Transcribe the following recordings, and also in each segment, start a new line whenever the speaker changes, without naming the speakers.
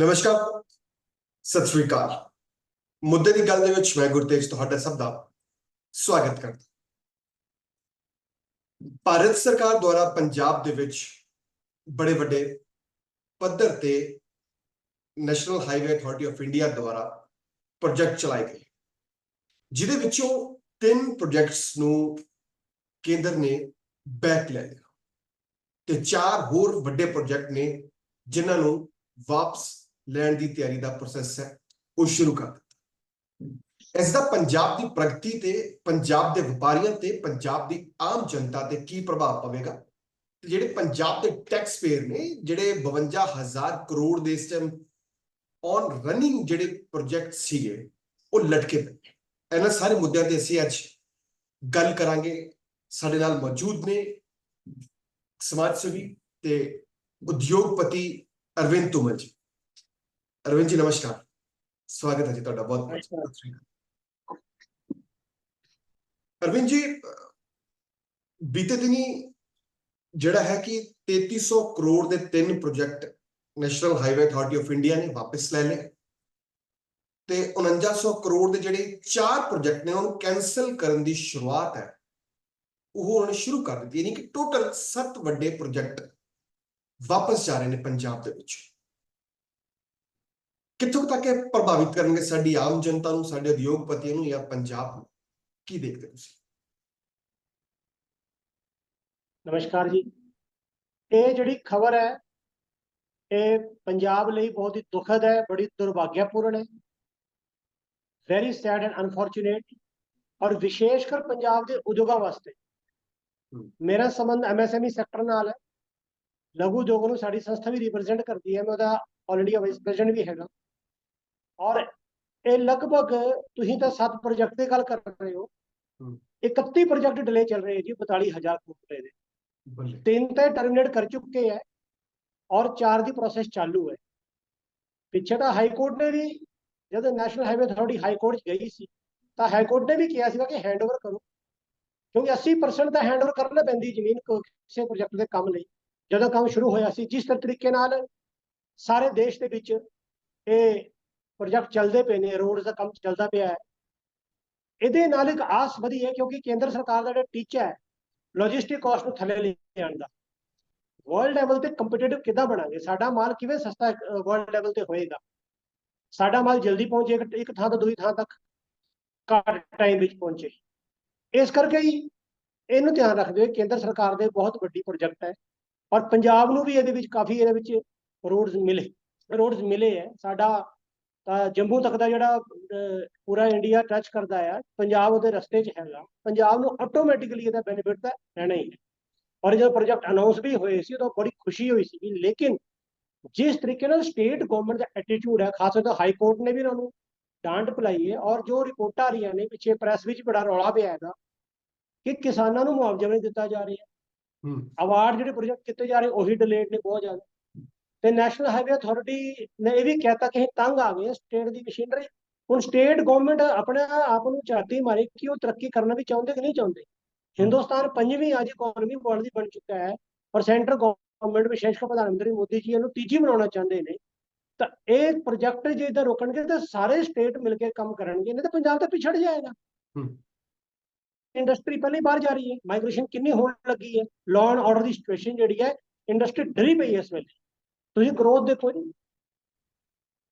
ਨਮਸਕਾਰ, ਸਤਿ ਸ੍ਰੀ ਅਕਾਲ। ਮੁੱਦੇ ਦੀ ਗੱਲ ਦੇ ਵਿੱਚ ਮੈਂ ਗੁਰਤੇਜ ਤੁਹਾਡਾ ਸਭ ਦਾ ਸਵਾਗਤ ਕਰਦਾ ਭਾਰਤ ਸਰਕਾਰ ਦੁਆਰਾ ਪੰਜਾਬ ਦੇ ਵਿੱਚ ਬੜੇ ਵੱਡੇ ਪੱਧਰ ਤੇ National Highway Authority of India ਦੁਆਰਾ ਪ੍ਰੋਜੈਕਟ ਚਲਾਏ ਗਏ। ਜਿਹਦੇ ਵਿੱਚੋਂ ਤਿੰਨ ਪ੍ਰੋਜੈਕਟਸ ਨੂੰ ਕੇਂਦਰ ਨੇ ਬੈਕ ਲੈ ਲਿਆ ਤੇ ਚਾਰ ਹੋਰ ਵੱਡੇ ਪ੍ਰੋਜੈਕਟ ਨੇ ਜਿਨ੍ਹਾਂ ਨੂੰ ਵਾਪਸ ਲੈਣ ਦੀ ਤਿਆਰੀ ਦਾ ਪ੍ਰੋਸੈਸ ਹੈ, ਉਹ ਸ਼ੁਰੂ ਕਰ ਦਿੱਤਾ। ਇਸ ਦਾ ਪੰਜਾਬ ਦੀ ਪ੍ਰਗਤੀ ਤੇ, ਪੰਜਾਬ ਦੇ ਵਪਾਰੀਆਂ ਤੇ, ਪੰਜਾਬ ਦੀ ਆਮ ਜਨਤਾ ਤੇ ਕੀ ਪ੍ਰਭਾਵ ਪਵੇਗਾ? ਤੇ ਜਿਹੜੇ ਪੰਜਾਬ ਦੇ ਟੈਕਸ ਪੇਅਰ ਨੇ, ਜਿਹੜੇ 52000 ਕਰੋੜ ਦੇ ਇਸ ਟਾਈਮ ਔਨ ਰਨਿੰਗ ਜਿਹੜੇ ਪ੍ਰੋਜੈਕਟ ਸੀਗੇ, ਉਹ ਲਟਕੇ ਪਏ ਇਹਨਾਂ ਸਾਰੇ ਮੁੱਦਿਆਂ ਤੇ ਅਸੀਂ ਅੱਜ ਗੱਲ ਕਰਾਂਗੇ। ਸਾਡੇ ਨਾਲ ਮੌਜੂਦ ਨੇ ਸਮਾਜ ਸੇਵੀ ਤੇ ਉਦਯੋਗਪਤੀ ਅਰਵਿੰਦ ਤੁਮਲ ਜੀ। ਅਰਵਿੰਦ ਜੀ ਨਮਸਕਾਰ। ਸਵਾਗਤ ਹੈ ਜੀ ਤੁਹਾਡਾ ਬਹੁਤ ਬਹੁਤ। ਸਤਿ। ਅਰਵਿੰਦ ਜੀ ਬੀਤੇ ਦਿਨੀ ਜਿਹੜਾ ਹੈ ਕਿ 3300 ਕਰੋੜ ਦੇ ਤਿੰਨ project National Highway Authority of India ਨੇ ਵਾਪਸ ਲੈ ਲਏ। ਤੇ 4900 ਕਰੋੜ ਦੇ ਜਿਹੜੇ ਚਾਰ ਪ੍ਰੋਜੈਕਟ ਨੇ ਉਹਨੂੰ ਕੈਨਸਲ ਕਰਨ ਦੀ ਸ਼ੁਰੂਆਤ ਹੈ। ਉਹ ਹੁਣ ਸ਼ੁਰੂ ਕਰ ਦਿੱਤੀ ਯਾਨੀ ਕਿ ਟੋਟਲ 7 ਵੱਡੇ ਪ੍ਰੋਜੈਕਟ ਵਾਪਸ ਜਾ ਰਹੇ ਨੇ ਪੰਜਾਬ ਦੇ ਵਿੱਚ। ਕਿੱਥੋਂ ਤੱਕ ਇਹ ਪ੍ਰਭਾਵਿਤ ਕਰਨਗੇ ਸਾਡੀ ਆਮ ਜਨਤਾ ਨੂੰ ਸਾਡੇ ਉਦਯੋਗਪਤੀਆਂ ਨੂੰ ਜਾਂ ਪੰਜਾਬ ਨੂੰ? ਕੀ ਦੇਖਦੇ ਤੁਸੀਂ?
ਨਮਸਕਾਰ ਜੀ। ਇਹ ਜਿਹੜੀ ਖਬਰ ਹੈ ਇਹ ਪੰਜਾਬ ਲਈ ਬਹੁਤ ਹੀ ਦੁਖਦ ਹੈ ਬੜੀ ਦੁਰਭਾਗਿਆਪੂਰਨ ਹੈ। ਵੈਰੀ ਸੈਡ ਐਂਡ ਅਨਫੋਰਚੂਨੇਟ ਔਰ ਵਿਸ਼ੇਸ਼ ਕਰ ਪੰਜਾਬ ਦੇ ਉਦਯੋਗਾਂ ਵਾਸਤੇ। ਮੇਰਾ ਸੰਬੰਧ ਐਮਐਸਐਮਈ ਸੈਕਟਰ ਨਾਲ ਹੈ। ਲਘੂ ਉਦਯੋਗ ਨੂੰ ਸਾਡੀ ਸੰਸਥਾ ਵੀ ਰਿਪਰੈਜ਼ੈਂਟ ਕਰਦੀ ਹੈ ਮੈਂ ਉਹਦਾ ਆਲਰੇਡੀ ਵਾਈਸ ਪ੍ਰੈਜ਼ੀਡੈਂਟ ਵੀ ਹੈਗਾ। ਔਰ ਇਹ ਲਗਭਗ ਤੁਸੀਂ ਤਾਂ ਸੱਤ ਪ੍ਰੋਜੈਕਟ ਦੀ ਗੱਲ ਕਰ ਰਹੇ ਹੋ।
ਹਮ।
31 ਪ੍ਰੋਜੈਕਟ ਡਿਲੇ ਚੱਲ ਰਹੇ ਜੀ 42000 ਕਰੋੜ ਰੁਪਏ ਦੇ। ਤਿੰਨ ਤਾਂ ਟਰਮੀਨੇਟ ਕਰ ਚੁੱਕੇ ਹੈ ਔਰ ਚਾਰ ਦੀ ਪ੍ਰੋਸੈਸ ਚਾਲੂ ਹੈ ਪਿੱਛੇ ਤਾਂ ਹਾਈ ਕੋਰਟ ਨੇ ਵੀ ਜਦੋਂ National Highway Authority high court ਗਈ ਸੀ ਤਾਂ ਹਾਈ ਕੋਰਟ ਨੇ ਵੀ ਕਿਹਾ ਸੀਗਾ ਕਿ ਹੈਂਡਓਵਰ ਕਰੋ। ਕਿਉਂਕਿ 80% ਤਾਂ ਹੈਂਡਓਵਰ ਕਰਨਾ ਪੈਂਦੀ ਜ਼ਮੀਨ ਕਿਸੇ ਪ੍ਰੋਜੈਕਟ ਦੇ ਕੰਮ ਲਈ। ਜਦੋਂ ਕੰਮ ਸ਼ੁਰੂ ਹੋਇਆ ਸੀ ਜਿਸ ਤਰੀਕੇ ਨਾਲ ਸਾਰੇ ਦੇਸ਼ ਦੇ ਵਿੱਚ ਇਹ ਪ੍ਰੋਜੈਕਟ ਚੱਲਦੇ ਪਏ ਨੇ ਰੋਡਸ ਦਾ ਕੰਮ ਚੱਲਦਾ ਪਿਆ ਹੈ, ਇਹਦੇ ਨਾਲ ਇੱਕ ਆਸ ਵਧੀ ਹੈ ਕਿਉਂਕਿ ਕੇਂਦਰ ਸਰਕਾਰ ਦਾ ਜਿਹੜਾ ਟੀਚਾ ਹੈ ਲੌਜਿਸਟਿਕ ਕਾਸਟ ਨੂੰ ਥੱਲੇ ਲਿਆਉਣ ਦਾ। ਵਰਲਡ ਲੈਵਲ ਤੇ ਕੰਪੀਟੀਟਿਵ ਕਿੱਦਾਂ ਬਣਾਂਗੇ? ਸਾਡਾ ਮਾਲ ਕਿਵੇਂ ਸਸਤਾ ਵਰਲਡ ਲੈਵਲ ਤੇ ਹੋਏਗਾ? ਸਾਡਾ ਮਾਲ ਜਲਦੀ ਪਹੁੰਚੇ, ਇੱਕ- ਥਾਂ ਤੋਂ ਦੂਜੀ ਥਾਂ ਤੱਕ ਘੱਟ ਟਾਈਮ ਵਿੱਚ ਪਹੁੰਚੇ। ਇਸ ਕਰਕੇ ਹੀ ਇਹਨੂੰ ਧਿਆਨ ਰੱਖਦੇ ਹੋਏ ਕੇਂਦਰ ਸਰਕਾਰ ਦੇ ਬਹੁਤ ਵੱਡੀ ਪ੍ਰੋਜੈਕਟ ਹੈ ਔਰ ਪੰਜਾਬ ਨੂੰ ਵੀ ਇਹਦੇ ਵਿੱਚ ਕਾਫੀ ਇਹਦੇ ਵਿੱਚ ਰੋਡਸ ਮਿਲੇ। ਰੋਡਸ ਮਿਲੇ ਹੈ। ਸਾਡਾ ਤਾਂ ਜੰਮੂ ਤੱਕ ਦਾ ਜਿਹੜਾ ਪੂਰਾ ਇੰਡੀਆ ਟੱਚ ਕਰਦਾ ਹੈ ਪੰਜਾਬ ਉਹਦੇ ਰਸਤੇ 'ਚ ਹੈਗਾ। ਪੰਜਾਬ ਨੂੰ ਆਟੋਮੈਟਿਕਲੀ ਇਹਦਾ ਬੈਨੀਫਿਟ ਤਾਂ ਰਹਿਣਾ ਹੀ ਹੈ। ਔਰ ਜਦੋਂ ਪ੍ਰੋਜੈਕਟ ਅਨਾਉਂਸ ਵੀ ਹੋਏ ਸੀ ਉਦੋਂ ਬੜੀ ਖੁਸ਼ੀ ਹੋਈ ਸੀ ਲੇਕਿਨ ਜਿਸ ਤਰੀਕੇ ਨਾਲ ਸਟੇਟ ਗਵਰਨਮੈਂਟ ਦਾ ਐਟੀਟਿਊਡ ਹੈ ਖਾਸ ਤੌਰ ਤੇ ਹਾਈ ਕੋਰਟ ਨੇ ਵੀ ਉਹਨਾਂ ਨੂੰ ਡਾਂਟ ਪਲਾਈ ਹੈ ਔਰ ਜੋ ਰਿਪੋਰਟਾਂ ਆ ਰਹੀਆਂ ਨੇ ਪਿੱਛੇ ਪ੍ਰੈਸ ਵਿੱਚ ਬੜਾ ਰੌਲਾ ਪਿਆ ਹੈਗਾ ਕਿ ਕਿਸਾਨਾਂ ਨੂੰ ਮੁਆਵਜ਼ਾ ਨਹੀਂ ਦਿੱਤਾ ਜਾ ਰਿਹਾ
ਹੂੰ।
ਅਵਾਰਡ ਜਿਹੜੇ ਪ੍ਰੋਜੈਕਟ ਕੀਤੇ ਜਾ ਰਹੇ ਉਹੀ ਡਿਲੇਡ ਨੇ ਬਹੁਤ ਜ਼ਿਆਦਾ। ਤੇ ਨੈਸ਼ਨਲ ਹਾਈਵੇ ਅਥਾਰਟੀ ਨੇ ਇਹ ਵੀ ਕਹਿਤਾ ਕਿ ਅਸੀਂ ਤੰਗ ਆ ਗਏ ਸਟੇਟ ਦੀ ਮਸ਼ੀਨਰੀ। ਹੁਣ ਸਟੇਟ ਗਵਰਨਮੈਂਟ ਆਪਣੇ ਆਪ ਨੂੰ ਝਾਤੀ ਮਾਰੇ ਕਿ ਉਹ ਤਰੱਕੀ ਕਰਨਾ ਵੀ ਚਾਹੁੰਦੇ ਕਿ ਨਹੀਂ ਚਾਹੁੰਦੇ। ਹਿੰਦੁਸਤਾਨ ਪੰਜਵੀਂ ਅੱਜ ਇਕਨੋਮੀ ਵਰਲਡ ਦੀ ਬਣ ਚੁੱਕਾ ਹੈ ਔਰ ਸੈਂਟਰ ਗਵਰਨਮੈਂਟ ਵਿਸ਼ੇਸ਼ ਕਰ ਪ੍ਰਧਾਨ ਮੰਤਰੀ ਮੋਦੀ ਜੀ ਇਹਨੂੰ ਤੀਜੀ ਬਣਾਉਣਾ ਚਾਹੁੰਦੇ ਨੇ। ਤਾਂ ਇਹ ਪ੍ਰੋਜੈਕਟ ਜੇ ਇਧਰ ਰੋਕਣਗੇ ਤਾਂ ਸਾਰੇ ਸਟੇਟ ਮਿਲ ਕੇ ਕੰਮ ਕਰਨਗੇ ਨਹੀਂ ਤਾਂ ਪੰਜਾਬ ਤਾਂ ਪਿਛੜ ਜਾਏਗਾ। ਇੰਡਸਟਰੀ ਪਹਿਲੇ ਬਾਹਰ ਜਾ ਰਹੀ ਹੈ ਮਾਈਗ੍ਰੇਸ਼ਨ ਕਿੰਨੀ ਹੋਣ ਲੱਗੀ ਹੈ ਲਾਅ ਐਂਡ ਆਰਡਰ ਦੀ ਸਿਚੁਏਸ਼ਨ ਜਿਹੜੀ ਹੈ ਇੰਡਸਟਰੀ ਡਰੀ ਪਈ ਹੈ ਇਸ ਵੇਲੇ। ਤੁਸੀਂ ਗਰੋਥ ਦੇਖੋ ਜੀ।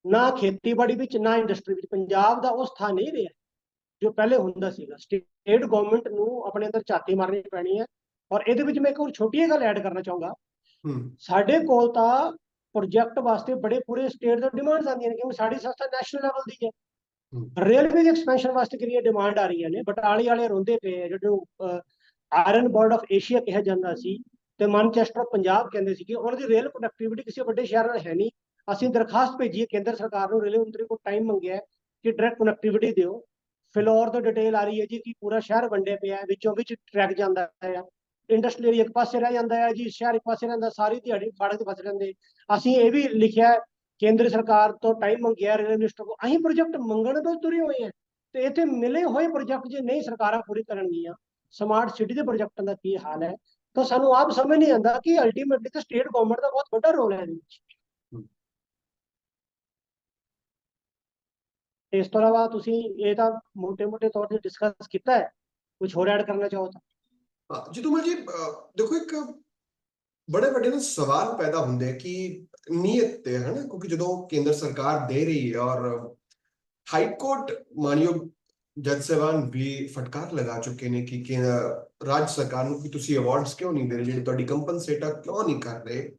ਨਾ ਖੇਤੀਬਾੜੀ ਵਿੱਚ ਨਾ ਇੰਡਸਟਰੀ ਵਿੱਚ। ਪੰਜਾਬ ਦਾ ਉਹ ਸਥਾਨ ਨਹੀਂ ਰਿਹਾ ਜੋ ਪਹਿਲੇ ਹੁੰਦਾ ਸੀਗਾ। ਸਟੇਟ ਗਵਰਨਮੈਂਟ ਨੂੰ ਆਪਣੇ ਅੰਦਰ ਝਾਤੀ ਮਾਰਨੀ ਪੈਣੀ ਹੈ। ਔਰ ਇਹਦੇ ਵਿੱਚ ਮੈਂ ਇੱਕ ਹੋਰ ਛੋਟੀ ਜਿਹੀ ਗੱਲ ਐਡ ਕਰਨਾ ਚਾਹੂੰਗਾ। ਸਾਡੇ ਕੋਲ ਤਾਂ ਪ੍ਰੋਜੈਕਟ ਵਾਸਤੇ ਬੜੇ ਪੂਰੇ ਸਟੇਟ ਤੋਂ ਡਿਮਾਂਡਸ ਆਉਂਦੀਆਂ ਨੇ ਕਿਉਂਕਿ ਸਾਡੀ ਸੰਸਥਾ ਨੈਸ਼ਨਲ ਲੈਵਲ ਦੀ ਹੈ। ਰੇਲਵੇ ਦੀ ਐਕਸਪੈਂਸ਼ਨ ਵਾਸਤੇ ਕਿੰਨੀਆਂ ਡਿਮਾਂਡ ਆ ਰਹੀਆਂ ਨੇ। ਬਟਾਲੀ ਵਾਲੇ ਰੋਂਦੇ ਪਏ ਆ ਜਿਹੜੇ ਆਇਰਨ ਬਰਡ ਆਫ ਏਸ਼ੀਆ ਕਿਹਾ ਜਾਂਦਾ ਸੀ। ਤੇ ਮਾਨਚੈਸਟਰ ਪੰਜਾਬ ਕਹਿੰਦੇ ਸੀਗੇ, ਉਹਨਾਂ ਦੀ ਰੇਲ ਕਨੈਕਟੀਵਿਟੀ ਕਿਸੇ ਵੱਡੇ ਸ਼ਹਿਰ ਨਾਲ ਹੈ ਨਹੀਂ। ਅਸੀਂ ਦਰਖਾਸਤ ਭੇਜੀ ਹੈ, ਕੇਂਦਰ ਸਰਕਾਰ ਨੂੰ, ਰੇਲਵੇ ਮੰਤਰੀ ਕੋਲ ਟਾਈਮ ਮੰਗਿਆ ਹੈ ਕਿ ਡਾਇਰੈਕਟ ਕਨੈਕਟੀਵਿਟੀ ਦਿਓ। ਫਿਲੌਰ ਤੋਂ ਡਿਟੇਲ ਆ ਰਹੀ ਹੈ ਜੀ ਕਿ ਪੂਰਾ ਸ਼ਹਿਰ ਵੰਡੇ ਪਿਆ ਹੈ, ਵਿੱਚੋਂ ਵਿੱਚ ਟਰੈਕ ਜਾਂਦਾ ਹੈ। ਇੰਡਸਟਰੀ ਏਰੀਆ ਇੱਕ ਪਾਸੇ ਰਹਿ ਜਾਂਦਾ ਹੈ ਜੀ, ਸ਼ਹਿਰ ਇੱਕ ਪਾਸੇ ਰਹਿੰਦਾ, ਸਾਰੀ ਦਿਹਾੜੀ ਫਾੜਕ ਤੇ ਫਸ ਰਹਿੰਦੇ। ਅਸੀਂ ਇਹ ਵੀ ਲਿਖਿਆ ਕੇਂਦਰ ਸਰਕਾਰ ਤੋਂ ਟਾਈਮ ਮੰਗਿਆ ਰੇਲ ਮਿਨਿਸਟਰ ਕੋਲ। ਅਸੀਂ ਪ੍ਰੋਜੈਕਟ ਮੰਗਣ ਤੋਂ ਤੁਰੇ ਹੋਏ ਹਾਂ ਤੇ ਇੱਥੇ ਮਿਲੇ ਹੋਏ ਪ੍ਰੋਜੈਕਟ ਜੇ ਨਹੀਂ ਸਰਕਾਰਾਂ ਪੂਰੀ ਕਰਨਗੀਆਂ ਸਮਾਰਟ ਸਿਟੀ ਦੇ ਪ੍ਰੋਜੈਕਟਾਂ ਦਾ ਕੀ ਹਾਲ ਹੈ? तो सू आप समझ नहीं आता कि अल्टीमेटली तो स्टेट गवर्नमेंट का बहुत बड़ा रोल है इस तो अलावा मोटे मोटे तौर पर डिस्कस किया है कुछ होर
ऐड करना चाहो तो जी तुम जी देखो एक बड़े बड़े ना सवाल पैदा होंगे कि नीयत है ना क्योंकि जो केंद्र सरकार दे रही है और हाई कोर्ट मानियोग ਜੱਜ ਸਾਹਿਬਾਨ ਵੀ ਫਟਕਾਰ ਲਗਾ ਚੁੱਕੇ ਨੇ ਕਿ ਰਾਜ ਸਰਕਾਰ ਨੂੰ ਕਿ ਤੁਸੀਂ ਅਵਾਰਡਸ ਕਿਉਂ ਨਹੀਂ ਦੇ ਰਹੇ, ਜਿਹੜੇ ਤੁਹਾਡੀ ਕੰਪਨਸੇਟਰ ਕਿਉਂ ਨਹੀਂ ਕਰ ਰਹੇ?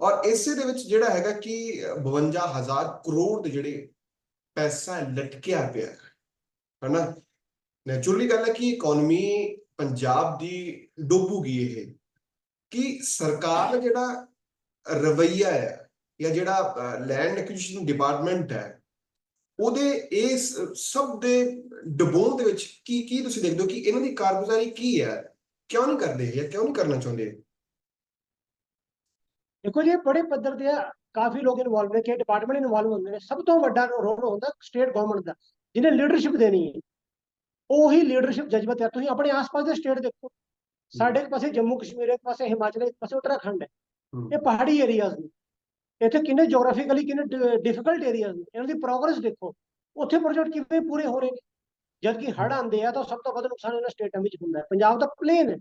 ਔਰ ਇਸੇ ਦੇ ਵਿੱਚ ਜਿਹੜਾ ਹੈਗਾ ਕਿ 52000 ਕਰੋੜ ਦੇ ਜਿਹੜੇ ਪੈਸਾ ਲਟਕਿਆ ਪਿਆ ਹੈ, ਹਨਾ? ਨੈਚੁਰਲੀ ਗੱਲ ਹੈ ਕਿ ਇਕਨੋਮੀ ਪੰਜਾਬ ਦੀ ਡੁੱਬੂਗੀ ਇਹ, ਕਿ ਸਰਕਾਰ ਦਾ ਜਿਹੜਾ ਰਵਈਆ ਹੈ ਜਾਂ ਜਿਹੜਾ ਲੈਂਡ ਐਕੁਜੀਸ਼ਨ ਡਿਪਾਰਟਮੈਂਟ ਹੈ ਉਹਦੇ ਇਸ ਸਭ ਦੇ ਡਬੋਂ ਦੇ ਵਿੱਚ ਕੀ ਕੀ ਤੁਸੀਂ ਦੇਖਦੇ ਹੋ ਕਿ ਇਹਨਾਂ ਦੀ ਕਾਰਗੁਜ਼ਾਰੀ ਕੀ ਹੈ? ਕਿਉਂ ਨਹੀਂ ਕਰਦੇ ਜਾਂ ਕਿਉਂ ਨਹੀਂ ਕਰਨਾ ਚਾਹੁੰਦੇ?
ਦੇਖੋ ਜੀ ਬੜੇ ਪੱਧਰ ਤੇ ਆ। ਕਾਫੀ ਲੋਕ ਇਨਵੋਲਵ ਨੇ ਕਿ ਡਿਪਾਰਟਮੈਂਟ ਇਨਵੋਲਵ ਹੁੰਦੇ ਨੇ। ਸਭ ਤੋਂ ਵੱਡਾ ਰੋਲ ਹੁੰਦਾ ਸਟੇਟ ਗਵਰਨਮੈਂਟ ਦਾ ਜਿਹਨੇ ਲੀਡਰਸ਼ਿਪ ਦੇਣੀ ਹੈ। ਉਹੀ ਲੀਡਰਸ਼ਿਪ ਜਜ਼ਬਤ ਹੈ। ਤੁਸੀਂ ਆਪਣੇ ਆਸ-ਪਾਸ ਦੇ ਸਟੇਟ ਦੇਖੋ। ਸਾਡੇ ਪਾਸੇ ਜੰਮੂ ਕਸ਼ਮੀਰ ਇੱਕ ਪਾਸੇ ਹਿਮਾਚਲ ਇੱਕ ਪਾਸੇ ਉੱਤਰਾਖੰਡ ਹੈ। ਇਹ ਪਹਾੜੀ ਏਰੀਆਜ਼ ਨੇ। ਇੱਥੇ ਕਿੰਨੇ ਜੀਓਗ੍ਰਾਫਿਕਲੀ ਕਿੰਨੇ ਡਿਫਿਕਲਟ ਏਰੀਆਜ਼ ਨੇ ਇਹਨਾਂ ਦੀ ਪ੍ਰੋਗਰੈਸ ਦੇਖੋ ਉੱਥੇ ਪ੍ਰੋਜੈਕਟ ਕਿਵੇਂ ਪੂਰੇ ਹੋ ਰਹੇ ਨੇ? ਜਦ ਕਿ ਹੜ੍ਹ ਆਉਂਦੇ ਆ ਤਾਂ ਸਭ ਤੋਂ ਵੱਧ ਨੁਕਸਾਨ ਇਹਨਾਂ ਸਟੇਟਾਂ ਵਿੱਚ ਹੁੰਦਾ ਹੈ। ਪੰਜਾਬ ਤਾਂ ਪਲੇਨ ਹੈ।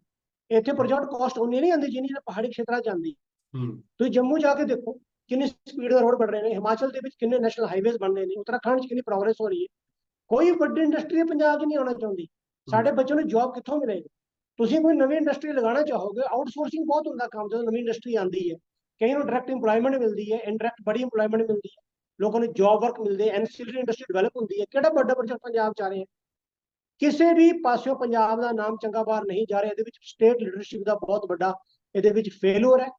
ਇੱਥੇ ਪ੍ਰੋਜੈਕਟ ਕਾਸਟ ਉਨੀ ਨਹੀਂ ਆਉਂਦੀ ਜਿੰਨੀ ਪਹਾੜੀ ਖੇਤਰਾਂ 'ਚ ਆਉਂਦੀ।
ਹੂੰ।
ਤੁਸੀਂ ਜੰਮੂ ਜਾ ਕੇ ਦੇਖੋ ਕਿੰਨੀ ਸਪੀਡ ਦਾ ਰੋਡ ਬਣ ਰਹੇ ਨੇ ਹਿਮਾਚਲ ਦੇ ਵਿੱਚ ਕਿੰਨੇ ਨੈਸ਼ਨਲ ਹਾਈਵੇਜ਼ ਬਣ ਰਹੇ ਨੇ ਉੱਤਰਾਖੰਡ 'ਚ ਕਿੰਨੀ ਪ੍ਰੋਗਰੈਸ ਹੋ ਰਹੀ ਹੈ। ਕੋਈ ਵੱਡੀ ਇੰਡਸਟਰੀ ਪੰਜਾਬ 'ਚ ਨਹੀਂ ਆਉਣਾ ਚਾਹੁੰਦੀ। ਸਾਡੇ ਬੱਚਿਆਂ ਨੂੰ ਜੌਬ ਕਿੱਥੋਂ ਮਿਲੇਗੀ? ਤੁਸੀਂ ਕੋਈ ਨਵੀਂ ਇੰਡਸਟਰੀ ਲਗਾਉਣਾ ਚਾਹੋਗੇ ਆਊਟਸੋਰਸਿੰਗ ਬਹੁਤ ਹੁੰਦਾ ਕੰਮ ਜਦੋਂ ਨਵੀਂ ਇੰਡਸਟਰੀ ਆਉਂਦੀ ਹੈ। ਕਈ ਨੂੰ ਡਾਇਰੈਕਟ ਏਮਪਲੋਇਮੈਂਟ ਮਿਲਦੀ ਹੈ ਇਨਡਾਇਰੈਕਟ ਬੜੀ ਏਮਪਲੋਇਮੈਂਟ ਮਿਲਦੀ ਹੈ, ਲੋਕਾਂ ਨੂੰ ਜੌਬ ਵਰਕ ਮਿਲਦੇ ਹੈ ਐਨਸੀਲਰੀ ਇੰਡਸਟਰੀ ਡਿਵੈਲਪ ਹੁੰਦੀ ਹੈ, ਕਿਹੜਾ ਵੱਡਾ ਪ੍ਰੋਜੈਕਟ ਪੰਜਾਬ 'ਚ ਆ ਰਿਹਾ? ਕਿਸੇ ਵੀ ਪਾਸਿਓਂ ਪੰਜਾਬ ਦਾ ਨਾਮ ਚੰਗਾ ਬਾਹਰ ਨਹੀਂ ਜਾ ਰਿਹਾ, ਇਹਦੇ ਵਿੱਚ ਸਟੇਟ ਲੀਡਰਸ਼ਿਪ ਦਾ ਬਹੁਤ ਵੱਡਾ ਇਹਦੇ ਵਿੱਚ ਫੇਲੂਅਰ ਹੈ।